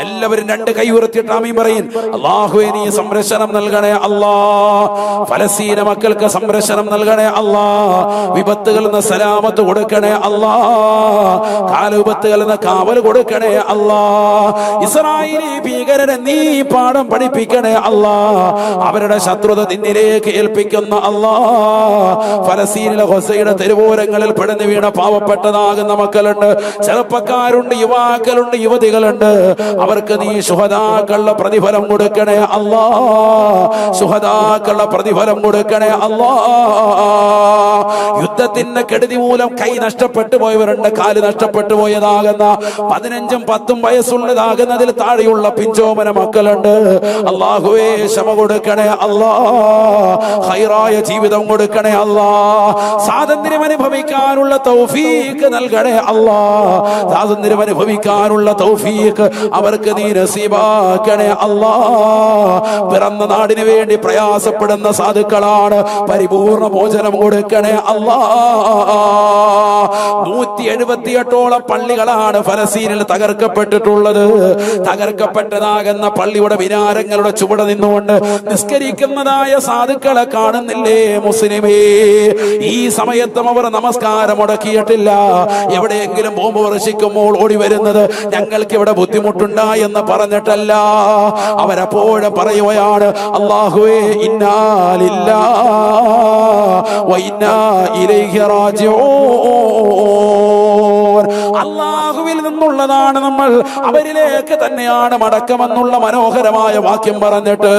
എല്ലാവരും രണ്ട് കൈ ഉയർത്തിയിട്ട് ആമീൻ പറയും. അള്ളാഹുവെ നീ സംരക്ഷണം നൽകണേ അല്ലാ. ഫലസ്തീന മക്കൾക്ക് സംരക്ഷണം നൽകണേ അല്ലാ. വിപത്തുകളിൽ നിന്ന് സലാമത്ത് കൊടുക്കണേ അല്ലാ. കാലുപത്തുകളിൽ നിന്ന് കാവൽ കൊടുക്കണേ അല്ലാ. ഇസ്രായേലി ഭീകരനെ നീ പാഠം പഠിപ്പിക്കണേ അല്ലാ. അവരുടെ ശത്രുത നിന്നിലേക്ക് ഏൽപ്പിക്കുന്ന അല്ലാ. ഫലസ്തീനിലെ ഹൊസയുടെ തെരുവോരങ്ങളിൽ പെടുന്നു വീണ പാവപ്പെട്ടതാകുന്ന മക്കളുണ്ട്. ചെറുപ്പക്കാരുണ്ട് യുവാക്കളുണ്ട് യുവതികളുണ്ട്. അവർക്ക് നീ സുഹതാക്കളുടെ പ്രതിഫലം കൊടുക്കണേ അല്ലാ. സുഹതാക്കളുടെ പ്രതിഫലം കൊടുക്കണേ അല്ലാ. യുദ്ധത്തിന്റെ കെടുതി മൂലം കൈ നഷ്ടപ്പെട്ടു പോയവരുണ്ട് കാൽ നഷ്ടപ്പെട്ടു പോയതാകുന്ന പതിനഞ്ചും പത്തും വയസ്സുള്ളതാകുന്നതിൽ താഴെയുള്ള പിഞ്ചോമന മക്കളുണ്ട്. അള്ളാഹുവേ ക്ഷമ കൊടുക്കണേ അല്ലാ. ജീവിതം കൊടുക്കണേ അല്ലാ. സ്വാതന്ത്ര്യം അനുഭവിക്കാനുള്ള തൗഫീക്ക് നൽകണേ അല്ലാ. സ്വാതന്ത്ര്യം അനുഭവിക്കാനുള്ള തൗഫീക്ക് അവർക്ക് നീ നസീബാക്കണേ അല്ലാ. പിറന്ന നാടിന് വേണ്ടി പ്രയാസപ്പെടുന്ന സാധുക്കളാണ് പരിപൂർണ മോചനം കൊടുക്കണേ അല്ലാ നൂറ്റി എഴുപത്തിയെട്ടോളം പള്ളികളാണ് ഫലസ്തീനിൽ തകർക്കപ്പെട്ടിട്ടുള്ളത്. തകർക്കപ്പെട്ടതാകുന്ന പള്ളിയുടെ വിനാരങ്ങളുടെ ചുവട് നിന്നുകൊണ്ട് നിസ്കരിക്കുന്നതായ സാധുക്കളെ കാണുന്നില്ലേ മുസ്ലിമേ? ഈ സമയത്തും അവർ നമസ്കാരം മുടക്കിയിട്ടില്ല. എവിടെയെങ്കിലും ബോംബ് വർഷിക്കുമ്പോൾ ഓടി വരുന്നത് ഞങ്ങൾക്ക് ഇവിടെ ബുദ്ധിമുട്ടുണ്ടായി എന്ന് പറഞ്ഞിട്ടല്ല. അവരപ്പോഴും പറയുകയാണ് അള്ളാഹുവേ ഇന്നാലില്ല ഇലൈഹി റാജിഊൻ. നിന്നുള്ളതാണ് നമ്മൾ. അവരിലേക്ക് തന്നെയാണ് മടക്കമെന്നുള്ള മനോഹരമായ വാക്യം പറഞ്ഞിട്ട്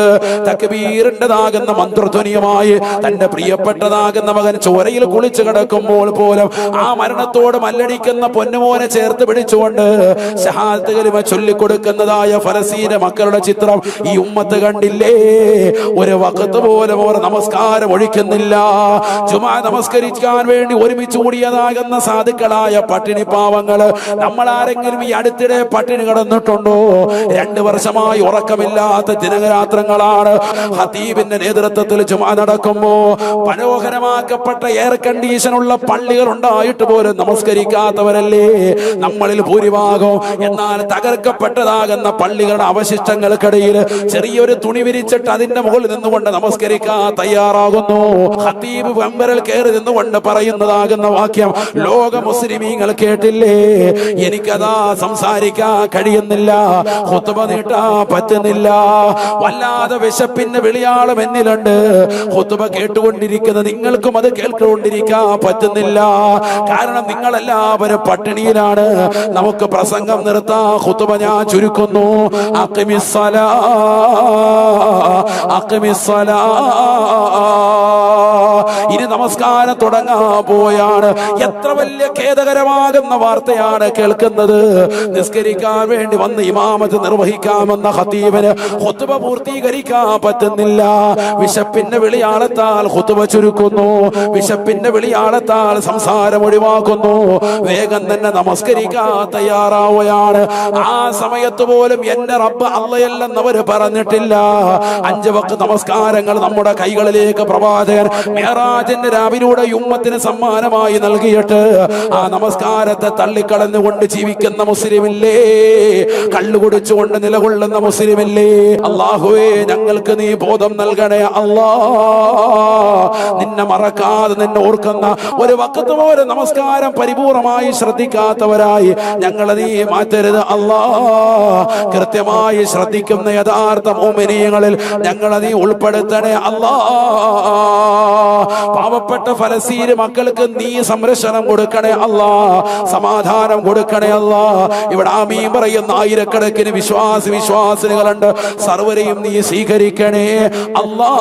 തക്ബീറിന്റെതാകുന്ന മന്ത്രധ്വനിയുമായി തന്റെ പ്രിയപ്പെട്ടതാകുന്ന മകൻ ചോരയിൽ കുളിച്ചു കിടക്കുമ്പോൾ പോലും ആ മരണത്തോട് മല്ലടിക്കുന്ന പൊന്നുമോനെ ചേർത്ത് പിടിച്ചുകൊണ്ട് ഷഹാദത്ത് ചൊല്ലിക്കൊടുക്കുന്നതായ ഫലസീന മക്കളുടെ ചിത്രം ഈ ഉമ്മത്ത് കണ്ടില്ലേ? ഒരു വക്കത്ത് പോലും അവർ നമസ്കാരം ഒഴിക്കുന്നില്ല. ജുമാ നമസ്കരിക്കാൻ വേണ്ടി ഒരുമിച്ച് കൂടിയതാകുന്ന സാധുക്കളായ പട്ടിണി പാവങ്ങൾ നമ്മൾ ഈ അടുത്തിടെ പട്ടിണി കിടന്നിട്ടുണ്ടോ? രണ്ട് വർഷമായി ഉറക്കമില്ലാത്ത ദിനരാത്രങ്ങളാണ് ഹതീബിന്റെ നേതൃത്വത്തിൽ ചുമ നടക്കുമ്പോ. മനോഹരമാക്കപ്പെട്ട എയർ കണ്ടീഷൻ ഉള്ള പള്ളികൾ ഉണ്ടായിട്ട് പോലും നമസ്കരിക്കാത്തവരല്ലേ? നമ്മളിൽ ഭൂരിഭാഗം എന്നാൽ തകർക്കപ്പെട്ടതാകുന്ന പള്ളികളുടെ അവശിഷ്ടങ്ങൾക്കിടയിൽ ചെറിയൊരു തുണി വിരിച്ചിട്ട് അതിന്റെ മുകളിൽ നിന്നുകൊണ്ട് നമസ്കരിക്കാൻ തയ്യാറാകുന്നു. ഹതീബ് വെമ്പരൽ കയറി നിന്നുകൊണ്ട് പറയുന്നതാകുന്ന വാക്യം ലോക മുസ്ലിമീങ്ങൾ കേട്ടില്ലേ? എനിക്കതാ സംസാരിക്കാൻ കഴിയുന്നില്ല ഹുത്തുബ നീട്ടാ പറ്റുന്നില്ല. വല്ലാതെ വിശപ്പിന്റെ വിളിയാളം എന്നിലുണ്ട്. ഹുത്തുബ കേട്ടുകൊണ്ടിരിക്കുന്ന നിങ്ങൾക്കും അത് കേൾക്കൊണ്ടിരിക്കാൻ പറ്റുന്നില്ല. കാരണം നിങ്ങളെല്ലാവരും പട്ടിണിയിലാണ്. നമുക്ക് പ്രസംഗം നിർത്താ. ഹുത്തുബ ഞാൻ ചുരുക്കുന്നു. അക്കിമിസ്സലാ അക്കിമിസ്സലാ ഇനി നമസ്കാരം തുടങ്ങാൻ പോയാണ്. എത്ര വലിയ ഖേദകരമാകുന്ന വാർത്തയാണ് കേൾക്കുന്നത്. നിസ്കരിക്കാൻ വേണ്ടി വന്ന് ഇമാമത്ത് നിർവഹിക്കാമെന്ന ഹത്തീബന് ഹുത്തുബ പൂർത്തീകരിക്കാൻ പറ്റുന്നില്ല. വിശപ്പിന്റെ വിളിയാളത്താൽ ഹുത്തുബ ചുരുക്കുന്നു. വിശപ്പിന്റെ വിളിയാളത്താൽ സംസാരം ഒഴിവാക്കുന്നു. വേഗം തന്നെ നമസ്കരിക്കാൻ തയ്യാറാവുകയാണ്. ആ സമയത്ത് പോലും എന്റെ റബ്ബ് അള്ളയല്ലെന്നവര് പറഞ്ഞിട്ടില്ല. അഞ്ചു വക്ക് നമസ്കാരങ്ങൾ നമ്മുടെ കൈകളിലേക്ക് പ്രവാചകൻ മേറാജിന്റെ രാവിലൂടെ ഉമ്മത്തിന് സമ്മാനമായി നൽകിയിട്ട് ആ നമസ്കാരത്തെ തള്ളിക്കളഞ്ഞുകൊണ്ട് ജീവിക്കുന്ന മുസ്ലിമില്ലേ? കള്ളു കുടിച്ചുകൊണ്ട് നിലകൊള്ളുന്ന മുസ്ലിമില്ലേ? അള്ളാഹുവേ ഞങ്ങൾക്ക് നീ ബോധം നൽകണേ അല്ലാ. നിന്നെ മറക്കാതെ നിന്നെ ഓർക്കുന്ന ഒരു വക്കത്ത് പോലെ നമസ്കാരം പരിപൂർണമായി ശ്രദ്ധിക്കാത്തവരായി ഞങ്ങളെ നീ മാറ്റരുത് അല്ലാ. കൃത്യമായി ശ്രദ്ധിക്കുന്ന യഥാർത്ഥ മോമിനിയങ്ങളിൽ ഞങ്ങളെ നീ ഉൾപ്പെടുത്തണേ അല്ലാ. പാവപ്പെട്ട ഫലസീര് മക്കൾക്ക് നീ സംരക്ഷണം കൊടുക്കണേ അല്ലാ സമാധാനം കൊടുക്കണേ അല്ലാ. ഇവിടെ ആമീൻ പറയുന്ന ആയിരക്കണക്കിന് വിശ്വാസി വിശ്വാസികളുണ്ട്. സർവരെയും നീ സ്വീകരിക്കണേ അല്ലാ.